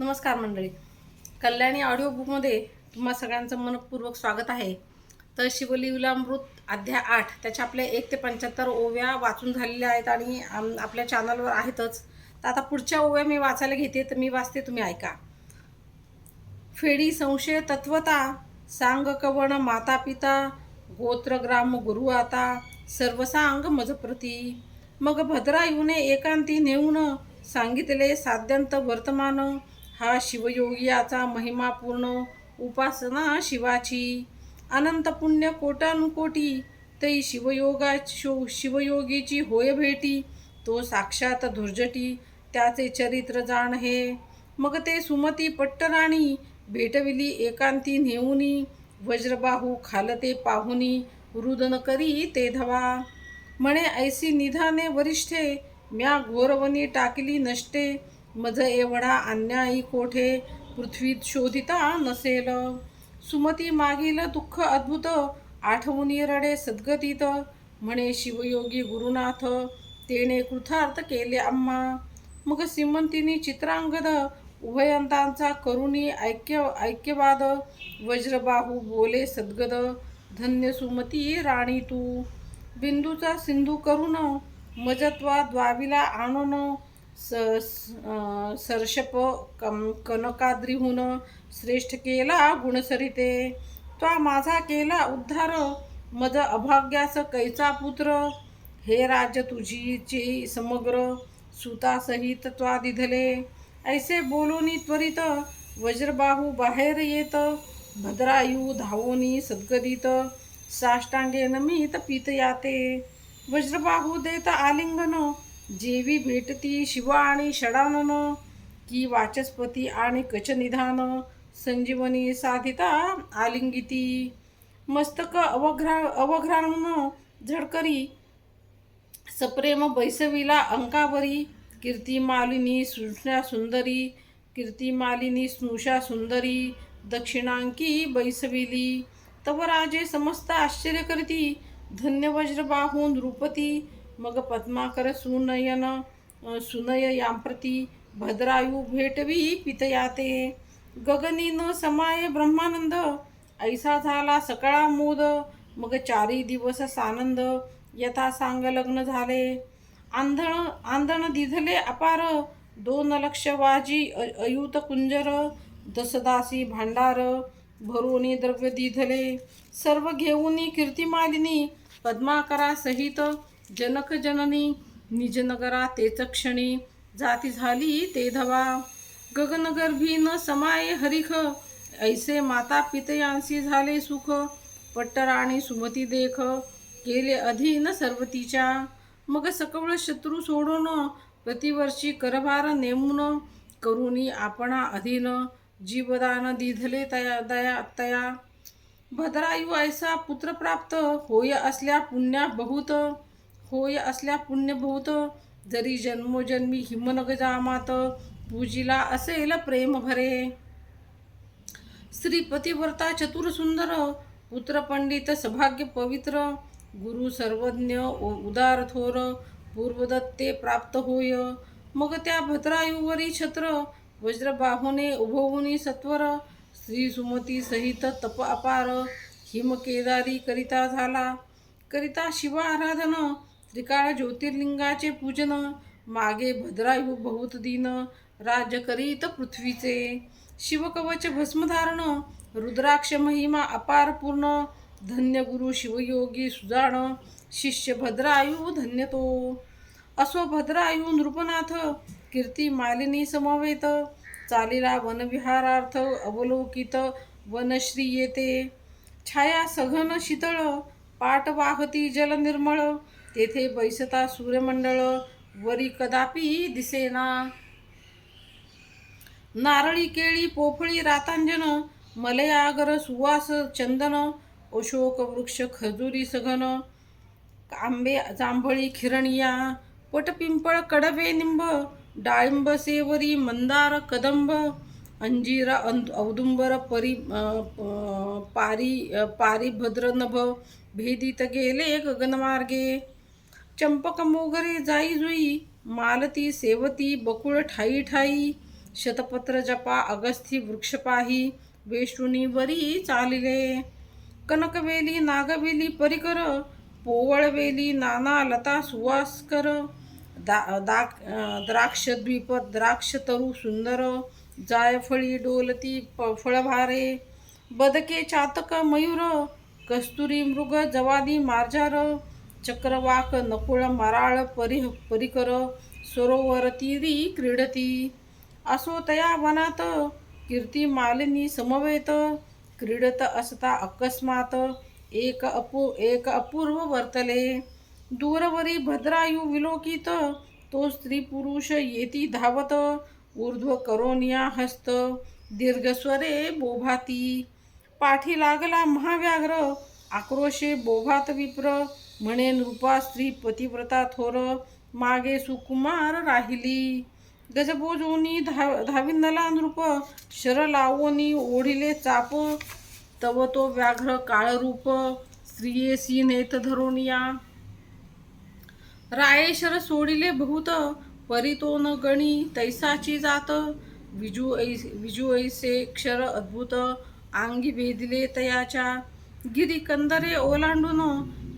नमस्कार मंडळी. कल्याणी ऑडिओ बुकमध्ये तुम्हा सगळ्यांचं मनपूर्वक स्वागत आहे. तर शिवलीलामृत अध्याय आठ त्याच्या आपल्या एक ते पंच्याहत्तर ओव्या वाचून झालेल्या आहेत आणि आपल्या चॅनलवर आहेतच. तर आता पुढच्या ओव्या मी वाचायला घेते तर मी वाचते तुम्ही ऐका. फेडी संशय तत्वता सांग कवण माता पिता गोत्र ग्राम गुरु आता सर्व सांग मग भद्रा येऊने एकांती नेऊन सांगितले साध्यंत वर्तमान. हा शिवयोगियाचा महिमापूर्ण उपासना शिवाची. अनंत पुण्य कोटानुकोटी तै शिवयोगा शो शिवयोगीची होय भेटी तो साक्षात धुर्जटी त्याचे चरित्र जाण हे मग ते सुमती पट्टराणी भेटविली एकांती नेऊनी वज्रबाहू खालते पाहुनी रुदन करी ते धवा. म्हणे ऐसी निधाने वरिष्ठे म्या घोरवनी टाकली नष्टे मज एवढा अन्यायी कोठे? पृथ्वीत शोधिता नसेल. सुमती मागील दुःख अद्भुत आठवणी रडे सद्गतीत. म्हणे शिवयोगी गुरुनाथ तेने कृथार्थ केले आम्हा मग श्रीमंतीनी चित्रांगद उभयंतांचा करुणी ऐक्य ऐक्यवाद. वज्रबाहू बोले सद्गद धन्य सुमती राणी तू. बिंदूचा सिंधू करून मजत्वा द्वाविला आणून स सर्षप कम कनकाद्रीहून श्रेष्ठ केला गुणसरिते. त्वा माझा केला उद्धार मज अभाग्यास कैचा पुत्र? हे राज्य तुझीचे समग्र सुतासहित त्वा दिधले. ऐसे बोलोनी त्वरित वज्रबाहू बाहेर येत भद्रायू धावोनी सद्गदित साष्टांगे नमित पीत याते. वज्रबाहू देत आलिंगन जेवी भेटती शिव आणि षडानन की वाचस्पती आणि कचनिधान संजीवनी साधिता आलिंगिती मस्तक अवघ्रा अवघ्राणून झडकरी सप्रेम बैसविला अंकावरी कीर्तिमालिनी स्नुषा सुंदरी कीर्तिमालिनी स्नुषा सुंदरी दक्षिणांकी बैसविली. तव राजे समस्त आश्चर्य करती धन्य वज्रबाहू नृपती मग पद्माकर सुनयन सुनय यांप्रती भद्रायू भेटवी पितयाते. गगनी न समाय ब्रह्मानंद ऐसा झाला सकाळा मोद मग चारी दिवस सानंद यथा सांग लग्न झाले. आंधण आंधण दिधले अपार दोन लक्ष वाजी अ- अयुत कुंजर दसदासी भांडार भरुणी द्रव्य दिधले. सर्व घेऊनी कीर्तिमालिनी पद्माकरा सहित जनक जननी निजनगरा तेच क्षणी. जाती झाली ते धवा. गगनगर्भी न समाये हरिख. ऐसे माता पितयांसी झाले सुख. पट्टराणी सुमती देख. केले अधीन सर्व तिच्या. मग सकवळ शत्रू सोडून प्रतिवर्षी करभार नेमून करुणी आपणा अधीन. जीवदान दिधले तया दया तया. भद्रायू ऐसा पुत्र प्राप्त होय असल्या पुण्या बहुत. होय असल्या पुण्यभूत जरी जन्मोजन्मी हिमनगजामात पूजीला पूजिला असेल प्रेम भरे श्रीपतिव्रता पतिव्रता चतुर सुंदर पुत्र पंडित सभाग्य पवित्र गुरु सर्वज्ञ उ- उदार थोर पूर्वदत्ते प्राप्त होय. मग त्या भद्रायुवरी छत्र वज्रबाहुने उभवुनी सत्वर श्री सुमती सहित तप अपार हिमकेदारी करिता झाला. करिता शिवा आराधन त्रिकाळ ज्योतिर्लिंगाचे पूजन मागे भद्रायू हो बहुत दिन राज्य करीत पृथ्वीचे. शिवकवच भस्मधारण रुद्राक्ष महिमा अपार पूर्ण धन्य गुरु शिवयोगी सुजाण शिष्य भद्रायू धन्य तो असो भद्रायू नृपनाथ कीर्ती मालिनी समवेत चालिला वनविहारार्थ अवलोकित वनश्री येते. छाया सघन शीतळ पाट वाहती जल निर्मळ तेथे बैसता सूर्यमंडळ वरी कदापि दिसेना. नारळी केळी पोफळी रातांजन मलयागर सुवास चंदन अशोक वृक्ष खजुरी सघन आंबे जांभळी खिरणिया पटपिंपळ कडबे निंब डाळिंब सेवरी मंदार कदंब अंजीर औदुंबर परी पारी पारिभद्र नभ भेदित गेले गगनमार्गे चंपक मोगरे जाई जुई मालती सेवती बकुळ ठाई ठाई शतपत्र जपा अगस्थी वृक्षपाही वेष्टुनी वरी चालिले. कनकवेली नागवेली परिकर पोवळवेली नाना लता सुवासकर दा दाक द्राक्षद्वीप द्राक्ष तरू सुंदर जायफळी डोलती फळभारे बदके चातक मयूर कस्तुरी मृग जवादी मार्जार चक्रवाक नकुळ मराळ परिह परिकर सरोवर तीरी क्रीडती. असो तया वनात कीर्ती मालिनी समवेत. क्रीडत असता अकस्मात एक अपू एक अपूर्व वर्तले. दूरवरी भद्रायू विलोकित तो स्त्री पुरुष येती धावत. ऊर्ध्व करोनिया हस्त दीर्घस्वरे बोभाती. पाठी लागला महाव्याघ्र आक्रोशे बोभात विप्र. म्हणे नृपा स्त्री पतिव्रता थोर मागे सुकुमार राहिली. गजबोजोनी धा धाविंदला नृप शर लावोनी ओढिले चाप तव तो व्याघ्र काळरूप स्त्रियेसी नेत धरोनिया. रायेशर सोडिले बहुत परितो न गणी तैसाची जात. विजू ऐ विजू ऐसे क्षर अद्भुत अंगी वेदिले तयाच्या. गिरी कंदरे ओलांडून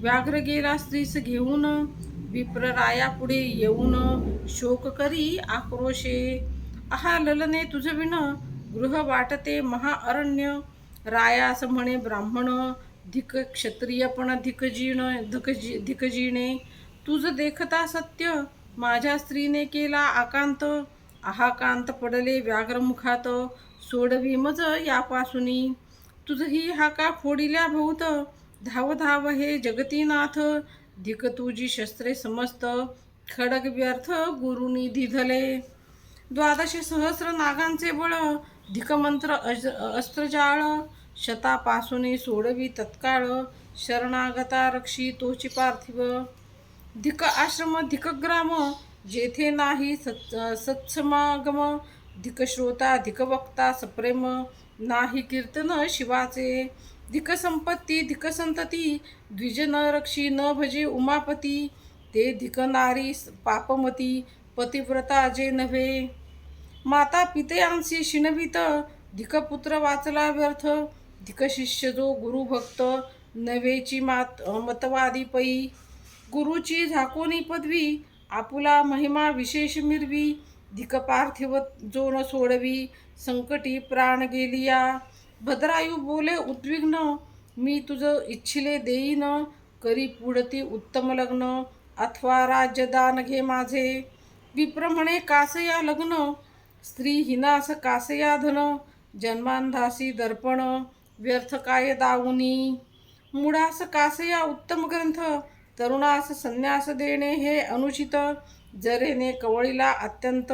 व्याघ्र गेला स्त्रीस घेऊन विप्र राया पुढे येऊन शोक करी आक्रोशे. आहा ललने तुझं विण गृह वाटते महाअरण्य. रायास म्हणे ब्राह्मण धिक क्षत्रियपण धिकजीण धिकजी धिकजीणे तुझ देखता सत्य माझ्या स्त्रीने केला आकांत. आहाकांत पडले व्याघ्रमुखात सोडवी मज यापासुनी. तुझही हाका फोडिल्या भोवत धाव धाव हे जगतीनाथ धिक तुझी शस्त्रे समस्त खडग व्यर्थ गुरुनी दिधले. द्वादशे सहस्र नागांचे बळ धिकमंत्र अज अस्त्रजाळ शतापासून सोडवी तत्काळ शरणागता रक्षी तोची पार्थिव. धिक आश्रम धिकग्राम जेथे नाही सत् सत्समागम धिकश्रोता धिकवक्ता सप्रेम नाही कीर्तन शिवाचे. धिक संपत्ती धिक संतती द्विज न रक्षी न भजे उमापती ते धिक नारी पापमती पतिव्रता जे नव्हे. माता पितयांशी शिणवित धिकपुत्र वाचला व्यर्थ धिकशिष्य जो गुरुभक्त नवेची मात मतवादी पै. गुरुची झाकोनी पदवी आपुला महिमा विशेष मिरवी धिकपार्थिव जो न सोडवी संकटी प्राण गेलिया. भद्रायू बोले उद्विग्न मी तुझं इच्छिले देईन करी पुढती उत्तम लग्न अथवा राज्यदान घे माझे. विप्र म्हणे कासया लग्न स्त्री हिनास कासया धन जन्मांधासी दर्पण व्यर्थ काय दाऊनी. मुळास कासया उत्तम ग्रंथ तरुणास संन्यास देणे हे अनुचित जरेने कवळीला अत्यंत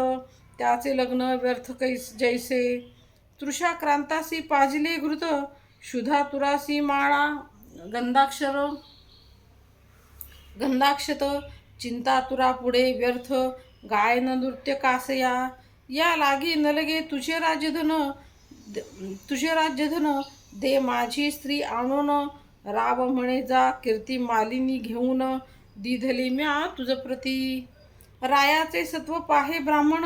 त्याचे लग्न व्यर्थ कैस जैसे. तृषा क्रांतासी पाजले घृत शुधा तुरासी माळा गंधाक्षर गंधाक्षत चिंता तुरा पुढे व्यर्थ गायन नृत्य कासया. या लागी नलगे तुझे राज्यधन तुझे राज्यधन दे माझी स्त्री आणून राव म्हणे जा कीर्ती मालिनी घेऊन दिधली म्या तुझ प्रती. रायाचे सत्व पाहे ब्राह्मण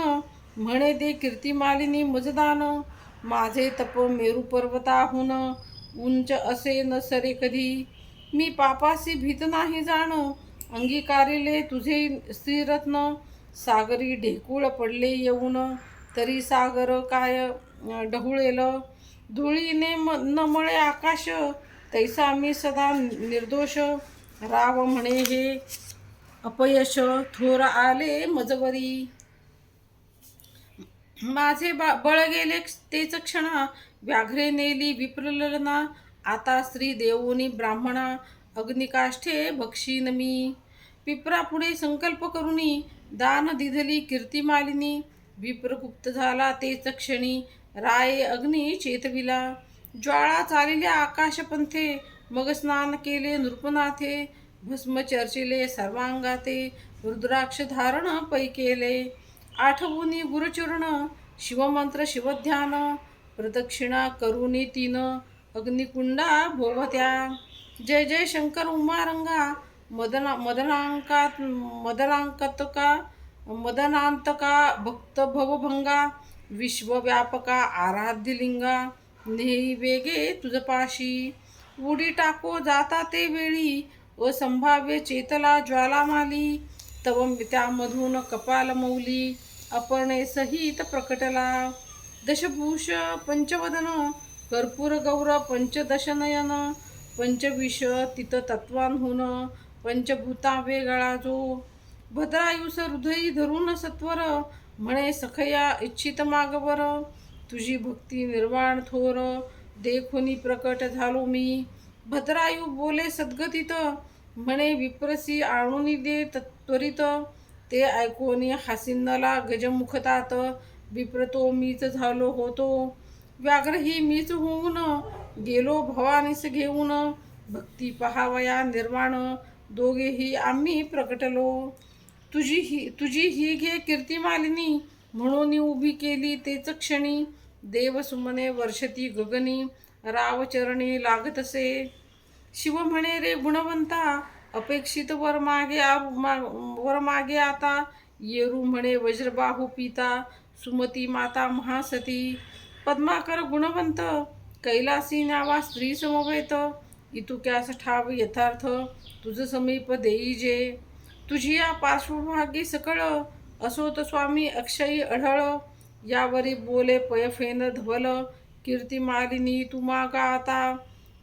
म्हणे दे कीर्ती मालिनी मजदान. माझे तप मेरू पर्वताहून उंच असे न सरे कधी. मी पापासी भीत नाही जाण. अंगीकारिले तुझे स्त्रीरत्न. सागरी ढेकूळ पडले येऊन. तरी सागर काय अं, ढवळेल? धुळीने म न मळे आकाश. तैसा मी सदा निर्दोष. राव म्हणे हे अपयश थोर आले मजवरी. माझे बा बळ गेले तेच क्षणा व्याघ्रे नेली विप्रलना आता स्त्री देवोनी ब्राह्मणा अग्निकाष्ठे बक्षीन मी. पिपरापुढे संकल्प करुणी दान दिधली कीर्तिमालिनी. विप्रगुप्त झाला तेच क्षणी राय अग्नी चेतविला. ज्वाळा चालिल्या आकाशपंथे मग स्नान केले नृपनाथे. भस्म चर्चिले सर्वांगाते रुद्राक्ष धारण पै केले. आठवुनी गुरुचूर्ण शिवमंत्र शिवध्यान प्रदक्षिणा करुनी तीन अग्निकुंडा भोवत्या जय जय शंकर उमारंगा मदना मदनांकात मदनांकतका मदनांतका भक्त भवभंगा विश्वव्यापका आराध्यलिंगा. नेही वेगे तुझपाशी उडी टाको जाता ते वेळी असंभाव्य चेतला ज्वालामाली. तव त्यामधून कपाल आपण अपर्णे सहित प्रकटला. दशभूष पंचवदन कर्पूर गौर पंचदशनयन पंचविष तित तत्वांहून पंचभूता वेगळा जो भद्रायुस हृदयी धरून सत्वर म्हणे सखया इच्छित मागवर. तुझी भक्ती निर्वाण थोर देखोनी प्रकट झालो मी. भद्रायू बोले सद्गतीत म्हणे विप्रसी आणून दे त्वरित ते ऐकून हासिन्नला गजमुखतात बिप्रतो मीच झालो होतो. व्याघ्रही मीच होऊन गेलो भवानीस घेऊन. भक्ती पहावया निर्माण दोघेही आम्ही प्रकटलो. तुझी ही तुझी ही घे कीर्तिमालिनी म्हणून उभी केली तेच क्षणी. देवसुमने वर्षती गगनी रावचरणी लागतसे. शिव म्हणे रे गुणवंता अपेक्षित वर मागे आ- मा- वर मागे आता. येरू म्हणे वज्रबाहू पिता सुमती माता महासती. पद्माकर गुणवंत कैलासी नावा स्त्री समवेत. इतुक्यास ठाव यथार्थ तुझं समीप देई जे. तुझी या पार्श्वभागी सकळ असोत स्वामी अक्षयी अढळ. यावरी बोले पयफेन धवल कीर्तिमालिनी तू मागा आता.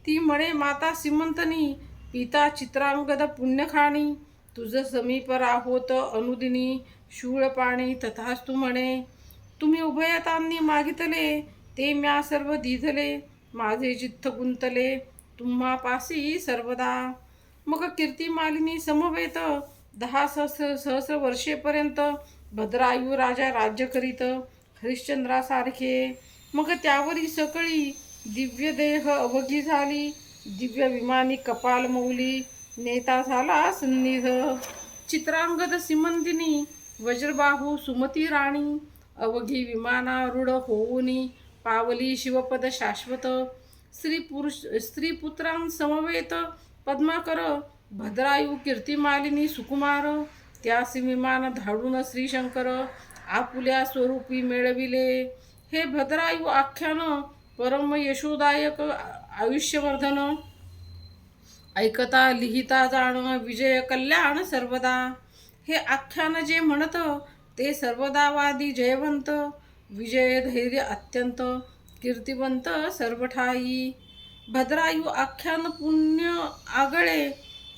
ती म्हणे माता सिमंतनी पिता चित्रांगद पुण्यखाणी. तुझं समीप राहोत अनुदिनी शूळ पाणी तथास्तु म्हणे. तुम्ही उभयतांनी मागितले ते म्या सर्व दिधले माझे चित्त गुंतले तुम्हा पासी सर्वदा. मग कीर्तिमालिनी समवेत दहा सहस्र सहस्र वर्षेपर्यंत भद्रायू राजा राज्य करीत हरिश्चंद्रासारखे मग त्यावरी सकळी दिव्य देह अवघी झाली दिव्य विमानी कपाल मौली नेता झाला सन्निध चित्रांगद सिमंदिनी वज्रबाहू सुमती राणी अवघी विमानारूढ होऊनी पावली शिवपद शाश्वत स्त्री पुरुष स्त्री पुत्रांसमवेत पद्माकर भद्रायू कीर्तिमालिनी सुकुमार त्यास विमान धाडून श्रीशंकर आपुल्या स्वरूपी मिळविले. हे भद्रायू आख्यान परम यशोदायक आयुष्यवर्धन ऐकता लिहिता जाणं विजय कल्याण सर्वदा. हे आख्यान जे म्हणत ते सर्वदावादी जयवंत. विजय धैर्य अत्यंत कीर्तिवंत सर्वठाई. भद्रायू आख्यान पुण्य आगळे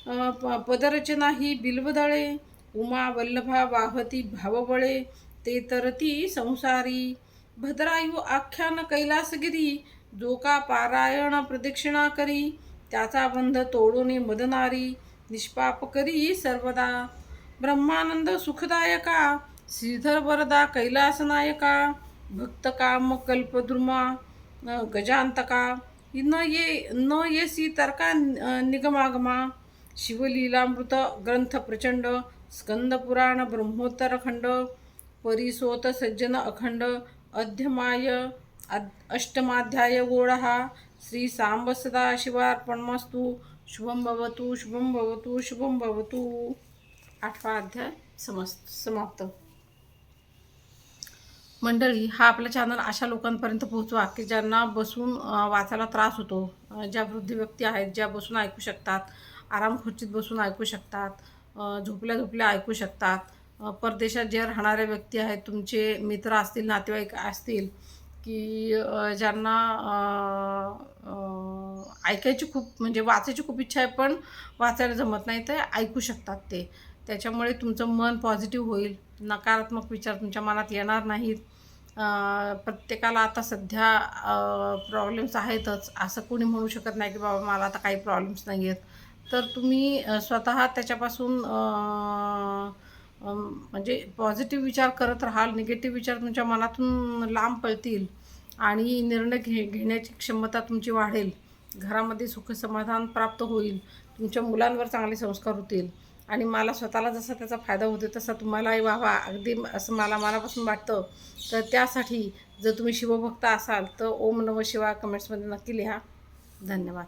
प- पदरचना ही बिल्वदळे उमा वल्लभा वाहती भावबळे ते तरती संसारी. भद्रायू आख्यान कैलासगिरी जो का पारायण प्रदक्षिणा करी. त्याचा बंध तोडून मदनारी निष्पाप करी सर्वदा. ब्रह्मानंद सुखदायका श्रीधर वरदा कैलासनायका भक्तकाम कल्पद्रुमा गजांतका. न ये न येसी तर्का निगमागमा. शिवलीलामृत ग्रंथ प्रचंड स्कंद पुराण ब्रह्मोत्तर खंड परिसोत सज्जन अखंड अध्यमाय अष्टमाध्याय गोळहा श्री सांब सदाशिवार्पणमस्तु शुभम भवतु शुभम भवतु शुभम भवतु। आठवा अध्याय समस्त समाप्त। मंडळी हा आपला चॅनल अशा लोकांपर्यंत पोहोचवा की ज्यांना बसून वाचायला त्रास होतो ज्या वृद्ध व्यक्ती आहेत ज्या बसून ऐकू शकतात आराम खुर्चीत बसून ऐकू शकतात झोपल्या झोपल्या ऐकू शकतात परदेशात जे राहणाऱ्या व्यक्ती आहेत तुमचे मित्र असतील नातेवाईक असतील की ज्यांना ऐकायची खूप म्हणजे वाचायची खूप इच्छा आहे पण वाचायला जमत नाही ते ऐकू शकतात ते. त्याच्यामुळे तुमचं मन पॉझिटिव्ह होईल. नकारात्मक विचार तुमच्या मनात येणार नाहीत. प्रत्येकाला आता सध्या प्रॉब्लेम्स आहेतच. असं कोणी म्हणू शकत नाही की बाबा मला आता काही प्रॉब्लेम्स नाही आहेत तर तुम्ही स्वतः त्याच्यापासून म्हणजे पॉझिटिव्ह विचार करत राहाल निगेटिव्ह विचार तुमच्या मनातून लांब पळतील आणि निर्णय घे घेण्याची क्षमता तुमची वाढेल. घरामध्ये सुखसमाधान प्राप्त होईल. तुमच्या मुलांवर चांगले संस्कार होतील. आणि मला स्वतःला जसा त्याचा फायदा होतो तसा तुम्हालाही व्हावा. अगदी असं मला मनापासून वाटतं. तर त्यासाठी जर तुम्ही शिवभक्त असाल तर ओम नम शिवा कमेंट्समध्ये नक्की लिहा. धन्यवाद.